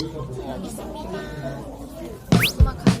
여기 있습니다. 엄마 가